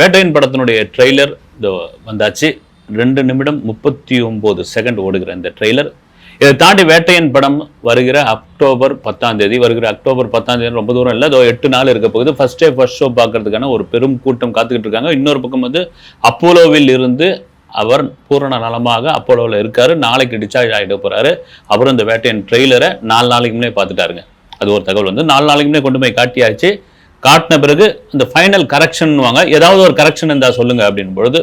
வேட்டையன் படத்தினுடைய ட்ரெய்லர் இதோ வந்தாச்சு. ரெண்டு நிமிடம் முப்பத்தி ஒன்பது செகண்ட் ஓடுகிற இந்த ட்ரெய்லர். இதை தாண்டி வேட்டையன் படம் வருகிற அக்டோபர் பத்தாம் தேதி வருகிற அக்டோபர் பத்தாம் தேதி ரொம்ப தூரம் இல்லை. அதோ எட்டு நாள் இருக்க போகுது. ஃபர்ஸ்ட் டே ஃபர்ஸ்ட் ஷோ பார்க்கறதுக்கான ஒரு பெரும் கூட்டம் காத்துக்கிட்டு இருக்காங்க. இன்னொரு பக்கம் வந்து அப்போலோவில் இருந்து அவர் பூரண நலமாக அப்போலோவில் இருக்காரு. நாளைக்கு டிஸ்சார்ஜ் ஆகிட்டு போறாரு. அவரும் இந்த வேட்டையன் ட்ரெய்லரை நாலு நாளைக்கு முன்னே பார்த்துட்டாருங்க. அது ஒரு தகவல் வந்து நாலு நாளைக்கு முன்னே கொண்டு போய் காட்டியாச்சு. காட்டின பிறகு இந்த ஃபைனல் கரெக்ஷன்வாங்க ஏதாவது ஒரு கரெக்ஷன் இருந்தால் சொல்லுங்க அப்படின் பொழுது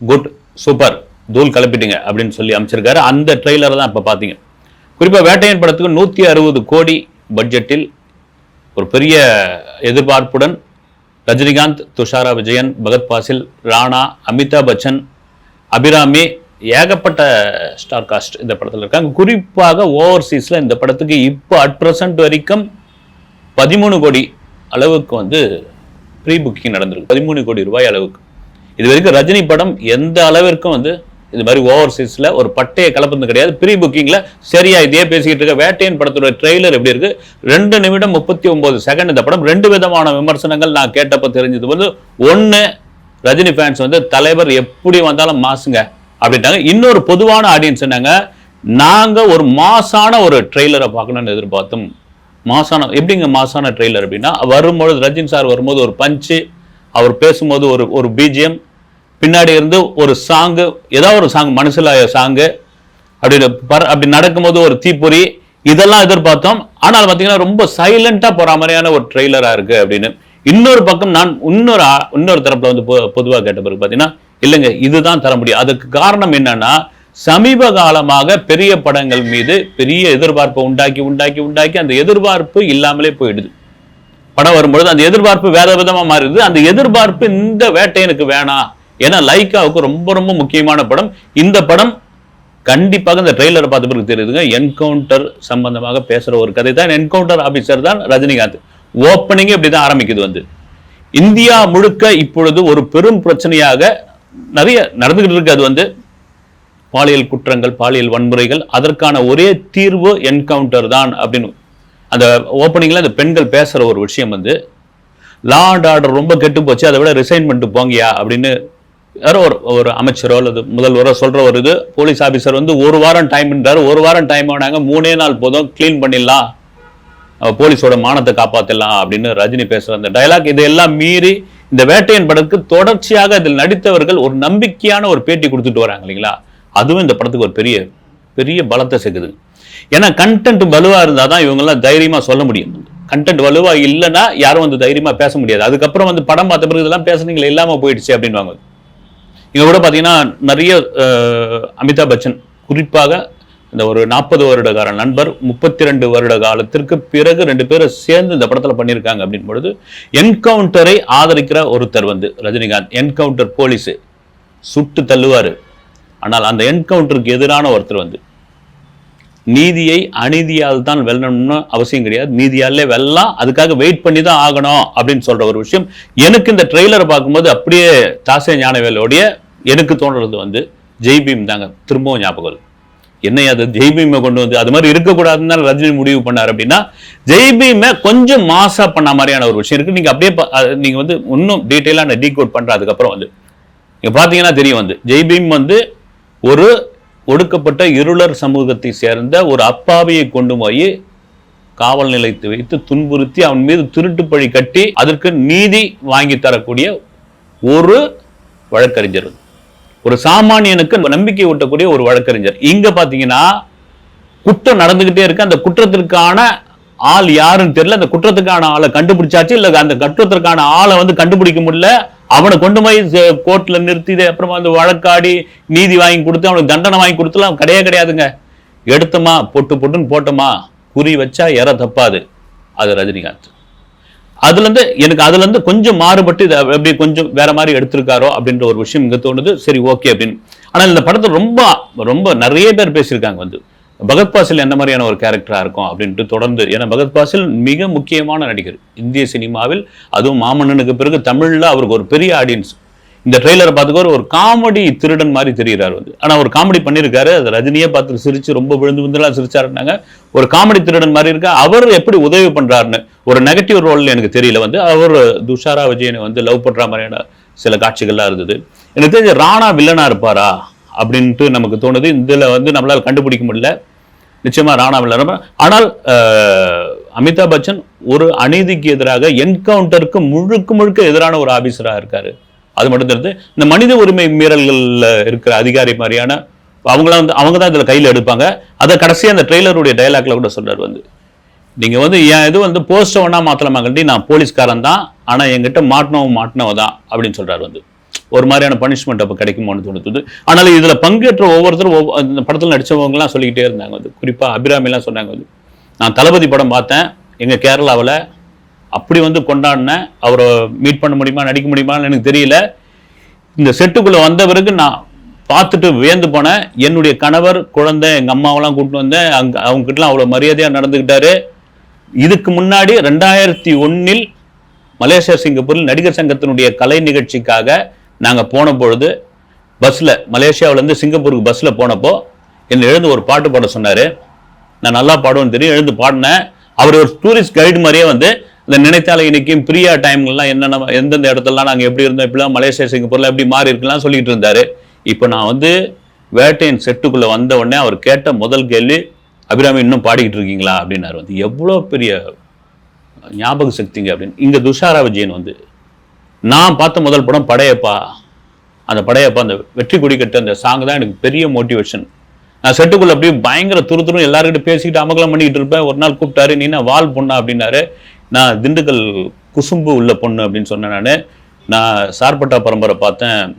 குட் சூப்பர் தூள் கலப்பிட்டீங்க அப்படின்னு சொல்லி அமைச்சிருக்காரு. அந்த ட்ரெய்லரை தான் இப்போ பார்த்தீங்க குறிப்பாக வேட்டையன் படத்துக்கு நூற்றி அறுபது கோடி பட்ஜெட்டில் ஒரு பெரிய எதிர்பார்ப்புடன் ரஜினிகாந்த் துஷாரா விஜயன் பகத் பாசில் ராணா அமிதாப் பச்சன் அபிராமி ஏகப்பட்ட ஸ்டார் காஸ்ட் இந்த படத்தில் இருக்காங்க. குறிப்பாக ஓவர்சீஸில் இந்த படத்துக்கு இப்போ அட் ப்ரெசன்ட் வரைக்கும் பதிமூணு கோடி அளவுக்கு வந்து ப்ரீ புக்கிங் நடந்திருக்கு. பதிமூணு கோடி ரூபாய் அளவுக்கு. இது வரைக்கும் ரஜினி படம் எந்த அளவிற்கும் வந்து இது மாதிரி ஓவர்சீஸில் ஒரு பட்டையை கலப்பது கிடையாது. ப்ரீ புக்கிங்கில் சரியா இதே பேசிக்கிட்டு இருக்க. வேட்டையன் படத்தோட ட்ரெய்லர் எப்படி இருக்கு? ரெண்டு நிமிடம் முப்பத்தி ஒன்பது செகண்ட் இந்த படம். ரெண்டு விதமான விமர்சனங்கள் நான் கேட்டப்போ தெரிஞ்சது வந்து ஒன்று ரஜினி ஃபேன்ஸ் வந்து தலைவர் எப்படி வந்தாலும் மாசுங்க அப்படின்ட்டாங்க. இன்னொரு பொதுவான ஆடியன்ஸ் என்னங்க? நாங்கள் ஒரு மாசான ஒரு ட்ரெய்லரை பார்க்கணும்னு எதிர்பார்த்தோம். மாசான எப்படிங்க மாசான ட்ரெய்லர் அப்படின்னா வரும்பொழுது ரஜினி சார் வரும்போது ஒரு பஞ்சு அவர் பேசும்போது ஒரு ஒரு பிஜிஎம் பின்னாடி இருந்து ஒரு சாங்கு ஏதாவது ஒரு சாங் மனசுல சாங்கு அப்படி பர- அப்படி நடக்கும்போது ஒரு தீப்பொறி இதெல்லாம் எதிர்பார்த்தோம். ஆனால் பார்த்தீங்கன்னா ரொம்ப சைலண்ட்டாக போகிற மாதிரியான ஒரு ட்ரெய்லராக இருக்கு அப்படின்னு. இன்னொரு பக்கம் நான் இன்னொரு இன்னொரு தரப்பில் வந்து பொதுவாக கேட்ட பிறகு பார்த்தீங்கன்னா இல்லைங்க இதுதான் தர முடியும். அதுக்கு காரணம் என்னன்னா சமீப காலமாக பெரிய படங்கள் மீது பெரிய எதிர்பார்ப்பை உண்டாக்கி உண்டாக்கி உண்டாக்கி அந்த எதிர்பார்ப்பு இல்லாமலே போயிடுது. படம் வரும்பொழுது அந்த எதிர்பார்ப்பு வேற விதமா மாறுது அந்த எதிர்பார்ப்பு இந்த வேட்டையனுக்கு வேணாம் ஏன்னா லைக்காவுக்கு ரொம்ப ரொம்ப முக்கியமான படம். இந்த படம் கண்டிப்பாக இந்த ட்ரெய்லரை பார்த்த பிறகு தெரியுதுங்க. என்கவுண்டர் சம்பந்தமாக பேசுற ஒரு கதை தான். என்கவுண்டர் ஆபீசர் தான் ரஜினிகாந்த். ஓப்பனிங்கே இப்படி தான் ஆரம்பிக்குது வந்து. இந்தியா முழுக்க இப்பொழுது ஒரு பெரும் பிரச்சனையாக நிறைய நடந்துகிட்டு இருக்கு அது வந்து. பாலியல் குற்றங்கள் பாலியல் வன்முறைகள் அதற்கான ஒரே தீர்வு என்கவுண்டர் தான் அப்படின்னு. அந்த ஓப்பனிங்கில் அந்த பெண்கள் பேசுகிற ஒரு விஷயம் வந்து லா அண்ட் ஆர்டர் ரொம்ப கெட்டு போச்சு அதை விட ரிசைன் பண்ணிட்டு போங்கயா அப்படின்னு யாரோ ஒரு ஒரு அமைச்சரோ அல்லது முதல்வரோ சொல்கிற ஒரு இது போலீஸ் ஆஃபீஸர் வந்து ஒரு வாரம் டைம்ன்றாரு ஒரு வாரம் டைம் ஆனாங்க மூணே நாள் போதும் க்ளீன் பண்ணிடலாம். போலீஸோட மானத்தை காப்பாற்றலாம் அப்படின்னு ரஜினி பேசுகிற அந்த டைலாக் இதையெல்லாம் மீறி இந்த வேட்டையன் படத்துக்கு தொடர்ச்சியாக இதில் நடித்தவர்கள் ஒரு நம்பிக்கையான ஒரு பேட்டி கொடுத்துட்டு வராங்க இல்லைங்களா? அதுவும் இந்த படத்துக்கு ஒரு பெரிய பெரிய பலத்தை சேர்க்குது. ஏன்னா கண்டென்ட் வலுவாக இருந்தால் தான் இவங்கெல்லாம் தைரியமாக சொல்ல முடியும். கண்டென்ட் வலுவாக இல்லைன்னா யாரும் வந்து தைரியமாக பேச முடியாது. அதுக்கப்புறம் வந்து படம் பார்த்த பிறகு இதெல்லாம் பேசுனீங்களே இல்லாமல் போயிடுச்சு அப்படின்வாங்க இங்கே கூட பார்த்தீங்கன்னா நிறைய அமிதாப் பச்சன் குறிப்பாக இந்த ஒரு நாற்பது வருடகார நண்பர் முப்பத்தி ரெண்டு வருட காலத்திற்கு பிறகு ரெண்டு பேரும் சேர்ந்து இந்த படத்தில் பண்ணியிருக்காங்க அப்படின் பொழுது என்கவுண்டரை ஆதரிக்கிற ஒருத்தர் வந்து ரஜினிகாந்த். Encounter police. சுட்டு தள்ளுவார். ஆனால் அந்த என்கவுண்டருக்கு எதிரான ஒருத்தர் வந்து நீதியை அநீதியால் தான் வெல்லணும்னு அவசியம் கிடையாது. நீதியாலே வெல்லாம் அதுக்காக வெயிட் பண்ணி தான் ஆகணும் அப்படின்னு சொல்கிற ஒரு விஷயம். எனக்கு இந்த ட்ரெய்லரை பார்க்கும்போது அப்படியே தாசே ஞானவேலோடைய எனக்கு தோன்றது வந்து ஜெய் பீம் தாங்க. திரும்பவும் ஞாபகம் என்னை என்ன அது? ஜெய் பீமை கொண்டு வந்து அது மாதிரி இருக்கக்கூடாதுன்னு தான் ரஜினி முடிவு பண்ணார் அப்படின்னா ஜெய்பீமை கொஞ்சம் மாசா பண்ண மாதிரியான ஒரு விஷயம் இருக்கு. நீங்க அப்படியே நீங்கள் நீங்க வந்து இன்னும் டீட்டெயிலாக நான் டீகோட் பண்ற அதுக்கப்புறம் வந்து நீங்க பாத்தீங்கன்னா தெரியும் வந்து ஜெய் பீம் வந்து ஒரு ஒடுக்கப்பட்ட இருளர் சமூகத்தை சேர்ந்த ஒரு அப்பாவியை கொண்டு போய் காவல் நிலையத்தை வைத்து துன்புறுத்தி அவன் மீது திருட்டு பழி கட்டி அதற்கு நீதி வாங்கி தரக்கூடிய ஒரு வழக்கறிஞர் ஒரு சாமானியனுக்கு நம்பிக்கை ஊட்டக்கூடிய ஒரு வழக்கறிஞர். இங்க பாத்தீங்கன்னா குற்றம் நடந்துகிட்டே இருக்கு. அந்த குற்றத்திற்கான ஆள் யாருன்னு தெரியல. அந்த குற்றத்துக்கான ஆளை கண்டுபிடிச்சாச்சு. இல்ல அந்த குற்றத்திற்கான ஆளை வந்து கண்டுபிடிக்க முடியல. அவனை கொண்டு போய் கோர்ட்ல நிறுத்தி அப்புறமா வந்து வழக்காடி நீதி வாங்கி கொடுத்து அவனுக்கு தண்டனை வாங்கி கொடுத்துலாம் கிடையாது கிடையாதுங்க. எடுத்தமா பொட்டு பொட்டுன்னு போட்டோமா குறி வச்சா எற தப்பாது. அது ரஜினிகாந்த். அதுல இருந்து எனக்கு அதுல இருந்து கொஞ்சம் மாறுபட்டு இதை எப்படி கொஞ்சம் வேற மாதிரி எடுத்திருக்காரோ அப்படின்ற ஒரு விஷயம் இங்க தோணுது. சரி ஓகே அப்படின்னு. ஆனா இந்த படத்தை ரொம்ப ரொம்ப நிறைய பேர் பேசியிருக்காங்க வந்து. பகத் பாசில் என்ன மாதிரியான ஒரு கேரக்டராக இருக்கும் அப்படின்ட்டு தொடர்ந்து ஏன்னா பகத் பாசில் மிக முக்கியமான நடிகர். இந்திய சினிமாவில் அதுவும் மாமன்னனுக்கு பிறகு தமிழில் அவருக்கு ஒரு பெரிய ஆடியன்ஸ் இந்த ட்ரெய்லரை பார்த்துக்கோ ஒரு காமெடி திருடன் மாதிரி தெரிகிறார் வந்து. ஆனால் ஒரு காமெடி பண்ணியிருக்காரு. அது ரஜினியே பார்த்து சிரித்து ரொம்ப விழுந்து விழுந்துலாம் சிரிச்சாருனாங்க ஒரு காமெடி திருடன் மாதிரி இருக்கா. அவர் எப்படி உதவி பண்ணுறாருன்னு ஒரு நெகட்டிவ் ரோல் எனக்கு தெரியல வந்து. அவர் துஷாரா விஜயனை வந்து லவ் பண்ணுற மாதிரியான சில காட்சிகள்லாம் இருந்தது. எனக்கு தெரிஞ்ச ராணா வில்லனா இருப்பாரா? அப்படின்ட்டு நமக்கு தோணுது. இதில் வந்து நம்மளால் கண்டுபிடிக்க முடியல. நிச்சயமாக ராணா விளையாட ஆனால் அமிதாப் பச்சன் ஒரு அநீதிக்கு எதிராக என்கவுண்டருக்கு முழுக்க முழுக்க எதிரான ஒரு ஆபீசராக இருக்கார். அது மட்டும் தெரிஞ்சு இந்த மனித உரிமை மீறல்களில் இருக்கிற அதிகாரி மாதிரியான அவங்களாம் வந்து அவங்க தான் இதில் கையில் எடுப்பாங்க. அதை கடைசியாக அந்த ட்ரெய்லருடைய டைலாக்ல கூட சொல்றாரு வந்து. நீங்கள் வந்து என் இது வந்து போஸ்ட்டை ஒன்றா மாத்தலாமாங்கண்டி நான் போலீஸ்காரன் தான். ஆனால் என்கிட்ட மாட்டினவன் மாட்டினவ தான் அப்படின்னு சொல்கிறார் வந்து. ஒரு மாதிரியான பனிஷ்மெண்ட் அப்போ கிடைக்குமோன்னு தோணுது. ஆனால் இதில் பங்கேற்ற ஒவ்வொருத்தரும் ஒவ்வொரு இந்த படத்தில் நடித்தவங்கலாம் சொல்லிக்கிட்டே இருந்தாங்க வந்து குறிப்பாக அபிராமிலாம் சொன்னாங்க வந்து நான் தளபதி படம் பார்த்தேன். எங்கள் கேரளாவில் அப்படி வந்து கொண்டாடினேன் அவரை மீட் பண்ண முடியுமா நடிக்க முடியுமான்னு எனக்கு தெரியல. இந்த செட்டுக்குள்ளே வந்த பிறகு நான் பார்த்துட்டு வியந்து போனேன். என்னுடைய கணவர் குழந்தை எங்கள் அம்மாவெல்லாம் கூப்பிட்டு வந்தேன். அங்கே அவங்க கிட்டலாம் மரியாதையாக நடந்துக்கிட்டாரு. இதுக்கு முன்னாடி ரெண்டாயிரத்தி ஒன்றில் மலேசியா சிங்கப்பூரில் நடிகர் சங்கத்தினுடைய கலை நிகழ்ச்சிக்காக நாங்கள் போன பொழுது பஸ்ஸில் மலேசியாவிலேருந்து சிங்கப்பூருக்கு பஸ்ஸில் போனப்போ என்னை எழுந்து ஒரு பாட்டு பாட சொன்னார். நான் நல்லா பாடுவேன்னு தெரியும் எழுந்து பாடினேன். அவர் ஒரு டூரிஸ்ட் கைடு மாதிரியே வந்து இந்த நினைத்தால இன்னைக்கும் பிரியா டைம்லாம் என்னென்ன எந்தெந்த இடத்துலலாம் நாங்கள் எப்படி இருந்தோம் இப்படிலாம் மலேசியா சிங்கப்பூரில் எப்படி மாறி இருக்கலாம் சொல்லிட்டு இருந்தார். இப்போ நான் வந்து வேட்டையின் செட்டுக்குள்ளே வந்த உடனே அவர் கேட்ட முதல் கேள்வி அபிராமி இன்னும் பாடிக்கிட்டு இருக்கீங்களா? அப்படின்னாரு. வந்து எவ்வளோ பெரிய ஞாபக சக்திங்க அப்படின்னு. இங்கே துஷாரா விஜயன் வந்து நான் பார்த்த முதல் படம் படையப்பா. அந்த படையப்பா அந்த வெற்றி கொடி கட்ட அந்த சாங் தான் எனக்கு பெரிய மோட்டிவேஷன் நான் செட்டுக்குள்ள அப்படியே பயங்கர துரு துரு எல்லாருக்கிட்ட பேசிக்கிட்டு அமகலம் பண்ணிக்கிட்டு இருப்பேன். ஒரு நாள் கூப்பிட்டாரு நீ என்ன வால் பொண்ணா? அப்படின்னாரு. நான் திண்டுக்கல் குசும்பு உள்ள பொண்ணு அப்படின்னு சொன்னேன் நான். நான் சார்பட்டா பரம்பரை பார்த்தேன்.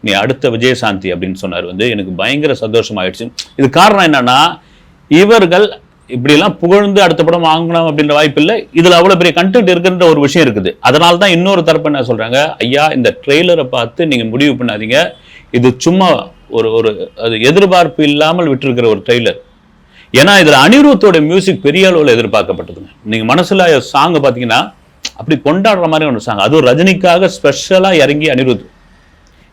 நீ அடுத்த விஜயசாந்தி அப்படின்னு சொன்னார் வந்து. எனக்கு பயங்கர சந்தோஷமாயிடுச்சு. இது காரணம் என்னன்னா இவர்கள் இப்படியெல்லாம் புகழ்ந்து அடுத்த படம் வாங்கணும் அப்படின்ற வாய்ப்பு இல்லை இதில் அவ்வளோ பெரிய கண்டென்ட் இருக்குன்ற ஒரு விஷயம் இருக்குது. அதனால தான் இன்னொரு தரப்பு என்ன சொல்றாங்க? ஐயா இந்த ட்ரெய்லரை பார்த்து நீங்க முடிவு பண்ணாதீங்க. இது சும்மா ஒரு ஒரு அது எதிர்பார்ப்பு இல்லாமல் விட்டிருக்கிற ஒரு ட்ரெய்லர் ஏன்னா இதுல அனிருத்தோட மியூசிக் பெரிய அளவில் எதிர்பார்க்கப்பட்டதுங்க. நீங்க மனசுல சாங் பார்த்தீங்கன்னா அப்படி கொண்டாடுற மாதிரி ஒன்று சாங். அதுவும் ரஜினிக்காக ஸ்பெஷலாக இறங்கி அனிருத்.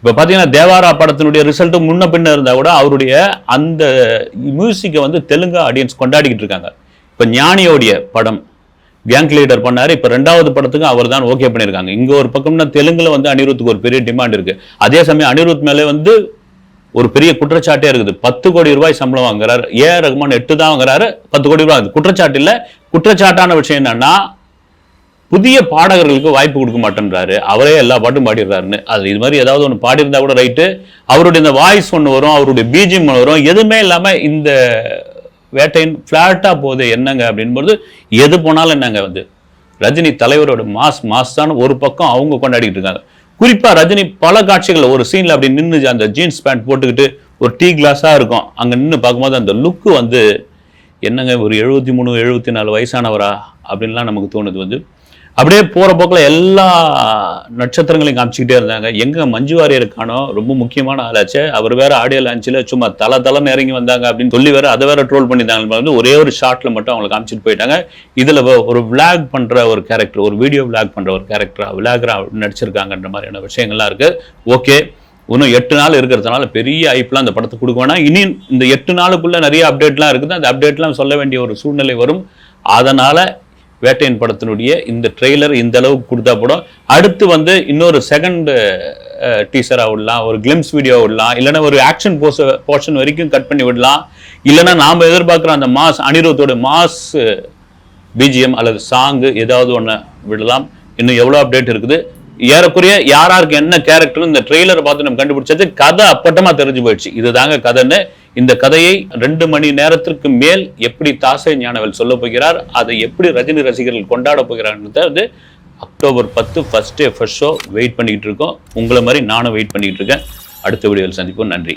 இப்போ பார்த்தீங்கன்னா தேவாரா படத்தினுடைய ரிசல்ட்டும் முன்ன பின்ன இருந்தா கூட அவருடைய அந்த மியூசிக்கை வந்து தெலுங்கு ஆடியன்ஸ் கொண்டாடிக்கிட்டு இருக்காங்க. இப்ப ஞானியோடைய படம் கேங் லீடர் பண்ணாரு. இப்ப ரெண்டாவது படத்துக்கு அவர் தான் ஓகே பண்ணியிருக்காங்க. இங்க ஒரு பக்கம்னா தெலுங்கில் வந்து அனிருத்துக்கு ஒரு பெரிய டிமாண்ட் இருக்கு. அதே சமயம் அனிருத் மேலே வந்து ஒரு பெரிய குற்றச்சாட்டே இருக்குது. பத்து கோடி ரூபாய் சம்பளம் வாங்குறாரு. ஏ ரகுமான் எட்டு தான் வாங்குறாரு. பத்து கோடி ரூபாய். அது குற்றச்சாட்டு இல்லை. குற்றச்சாட்டான விஷயம் என்னன்னா புதிய பாடகர்களுக்கு வாய்ப்பு கொடுக்க மாட்டேன்றாரு. அவரே எல்லா பாட்டும் பாடிடுறாருன்னு. அது இது மாதிரி ஏதாவது ஒன்று பாடியிருந்தா கூட ரைட்டு. அவருடைய இந்த வாய்ஸ் ஒன்று வரும் அவருடைய பிஜிஎம் ஒன்று வரும். எதுவுமே இல்லாமல் இந்த வேட்டையின் ஃப்ளாட்டாக போகுது என்னங்க அப்படின்போது எது போனாலும் என்னங்க வந்து ரஜினி தலைவரோட மாஸ் மாஸ் தான் ஒரு பக்கம் அவங்க கொண்டாடிட்டு இருக்காங்க. குறிப்பாக ரஜினி பல காட்சிகளில் ஒரு சீனில் அப்படி நின்று அந்த ஜீன்ஸ் பேண்ட் போட்டுக்கிட்டு ஒரு டீ கிளாஸாக இருக்கும். அங்கே நின்று பார்க்கும்போது அந்த லுக்கு வந்து என்னங்க ஒரு எழுபத்தி மூணு எழுபத்தி நாலு வயசானவரா? அப்படின்லாம் நமக்கு தோணுது வந்து அப்படியே போற போக்கில் எல்லா நட்சத்திரங்களையும் காமிச்சிக்கிட்டே இருந்தாங்க. எங்க மஞ்சு வாரியர் காணோம் ரொம்ப முக்கியமான ஆளாச்சே. அவர் வேற ஆடியோ லான்ச்சில் சும்மா தல தலன்னு இறங்கி வந்தாங்க அப்படின்னு சொல்லி வேற அதை வேற ட்ரோல் பண்ணியிருந்தாங்க வந்து ஒரே ஒரு ஷாட்ல மட்டும் அவங்களை காமிச்சிட்டு போயிட்டாங்க. இதுல ஒரு விளாக் பண்ற ஒரு கேரக்டர் ஒரு வீடியோ விளாக் பண்ற ஒரு கேரக்டரா விளாகரா நடிச்சிருக்காங்கன்ற மாதிரியான விஷயங்கள்லாம் இருக்கு. ஓகே இன்னும் எட்டு நாள் இருக்கிறதுனால பெரிய ஐப்லாம் அந்த படத்தை கொடுக்கணும் இனி இந்த எட்டு நாளுக்குள்ள நிறைய அப்டேட்லாம் இருக்குது. அந்த அப்டேட்லாம் சொல்ல வேண்டிய ஒரு சூழ்நிலை வரும். அதனால வேட்டையின் படத்தினுடைய இந்த ட்ரெய்லர் இந்த அளவுக்கு கொடுத்தா படம் அடுத்து வந்து இன்னொரு செகண்ட் டீசராக விடலாம் ஒரு கிளிம்ஸ் வீடியோ விடலாம் இல்லைன்னா ஒரு ஆக்ஷன் போஸ் போர்ஷன் வரைக்கும் கட் பண்ணி விடலாம். இல்லைன்னா நாம் எதிர்பார்க்குற அந்த மாஸ் அனிருத்தோட மாஸ் பிஜிஎம் அல்லது சாங்கு ஏதாவது ஒன்று விடலாம். இன்னும் எவ்வளோ அப்டேட் இருக்குது? ஏறக்குறைய யாராருக்கு என்ன கேரக்டர் இந்த ட்ரெய்லரை பார்த்து நம்ம கண்டுபிடிச்சது கதை அப்பட்டமாக தெரிஞ்சு போயிடுச்சு. இதுதாங்க கதைன்னு இந்த கதையை ரெண்டு மணி நேரத்திற்கு மேல் எப்படி தாசை ஞானவல் சொல்ல போகிறார் அதை எப்படி ரஜினி ரசிகர்கள் கொண்டாட போகிறார்ன்றத வந்து அக்டோபர் பத்து first day first show wait பண்ணிக்கிட்டு இருக்கோம். உங்களை மாதிரி நானும் வெயிட் பண்ணிக்கிட்டு இருக்கேன். அடுத்த வீடியோவில் சந்திப்போம். நன்றி.